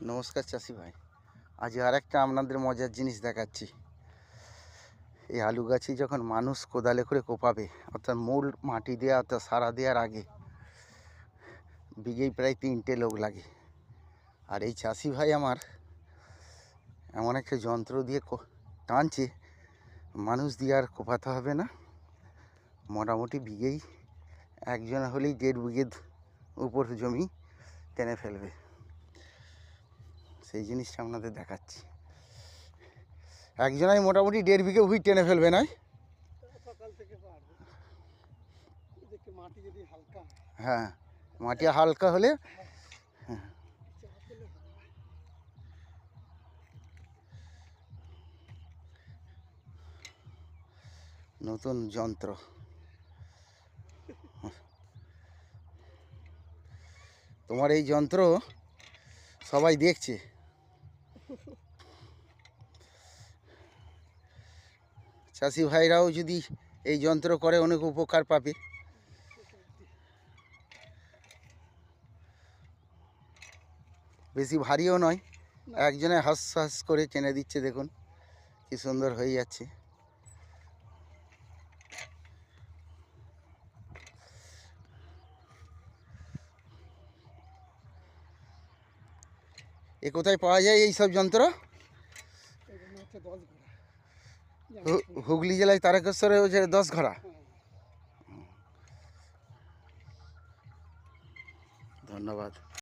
নমস্কার চাষি ভাই। আজ আর একটা আপনাদের মজার জিনিস দেখাচ্ছি। এই আলু গাছে যখন মানুষ কোদালে করে কোপাবে, অর্থাৎ মূল মাটি দেওয়া অর্থাৎ সারা দেওয়ার আগে, বিঘেই প্রায় তিনটে লোক লাগে। আর এই চাষি ভাই আমার এমন একটা যন্ত্র দিয়ে টানছে, মানুষ দিয়ে আর কোপাতে হবে না। মোটামুটি বিঘেই একজন হলেই দেড় বিঘে উপর জমি টেনে ফেলবে। সেই জিনিসটা আপনাদের দেখাচ্ছি। একজনাই মোটামুটি দেড় বিঘে ভুই টেনে ফেলবে না সকাল থেকে পারবে দেখি মাটি যদি হালকা হয় মাটি হালকা হলে নতুন যন্ত্র। তোমার এই যন্ত্র সবাই দেখছে। চাষি ভাইরাও যদি এই যন্ত্র করে অনেক উপকার পাবে। বেশি ভারীও নয় একজনে হাস হাস করে টেনে দিচ্ছে দেখুন কি সুন্দর হয়ে যাচ্ছে। এ কোথায় পাওয়া যায় এই সব যন্ত্র এগুলো হচ্ছে দশ ঘোড়া হু- হুগলি জেলায় তারকেশ্বরে হচ্ছে দশ ঘোড়া ধন্যবাদ